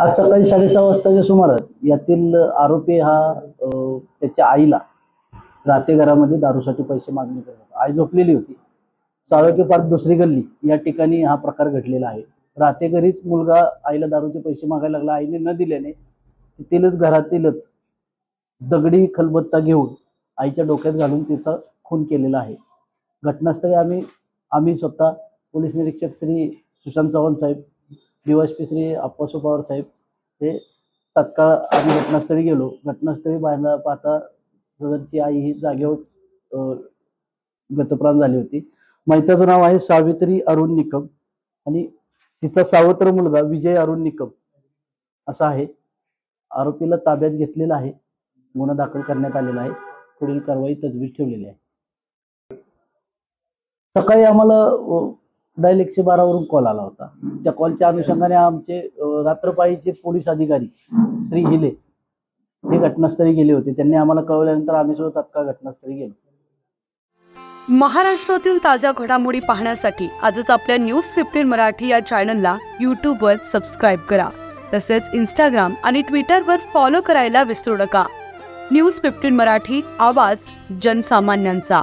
आज सकाळी साडेसहा वाजताच्या सुमारास यातील आरोपी हा त्याच्या आईला राहते घरामध्ये दारूसाठी पैसे मागणी करत होता. आई झोपलेली होती. साळोके पार्क दुसरी गल्ली या ठिकाणी हा प्रकार घडलेला आहे. राहते घरीच मुलगा आईला दारूचे पैसे मागायला लागला. आईने न दिल्याने तिथेलच घरातीलच दगडी खलबत्ता घेऊन आईच्या डोक्यात घालून तिचा खून केलेला आहे. घटनास्थळी आम्ही आम्ही स्वतः पोलीस निरीक्षक श्री सुशांत चव्हाण साहेब डीवायसपी श्री अप्पासू पवार साहेब हे तत्काळ आम्ही घटनास्थळी गेलो. घटनास्थळी बाहेर पाहता सदरची आई ही जागेवर गतप्राण झाली होती. मैताचं नाव आहे सावित्री अरुण निकम आणि तिचा सावत्र मुलगा विजय अरुण निकम असा आहे. आरोपीला ताब्यात घेतलेला आहे. गुन्हा दाखल करण्यात आलेला आहे. पुढील कारवाई तजवीज ठेवलेली आहे. सकाळी आम्हाला डायल एकशे बारावरून कॉल आला होता. त्या कॉलच्या अनुषंगाने आमचे रात्रपाळीचे पोलीस अधिकारी श्री हिले हे घटनास्थळी गेले होते. त्यांनी आम्हाला कळवल्यानंतर आम्ही सुद्धा तत्काळ घटनास्थळी गेलो. महाराष्ट्रातील ताज्या घडामोडी पाहण्यासाठी आजच आपल्या न्यूज फिफ्टीन मराठी या चॅनलला यूट्यूबवर सबस्क्राईब करा. तसेच इंस्टाग्राम आणि ट्विटरवर फॉलो करायला विसरू नका. न्यूज फिफ्टीन मराठी आवाज जनसामान्यांचा.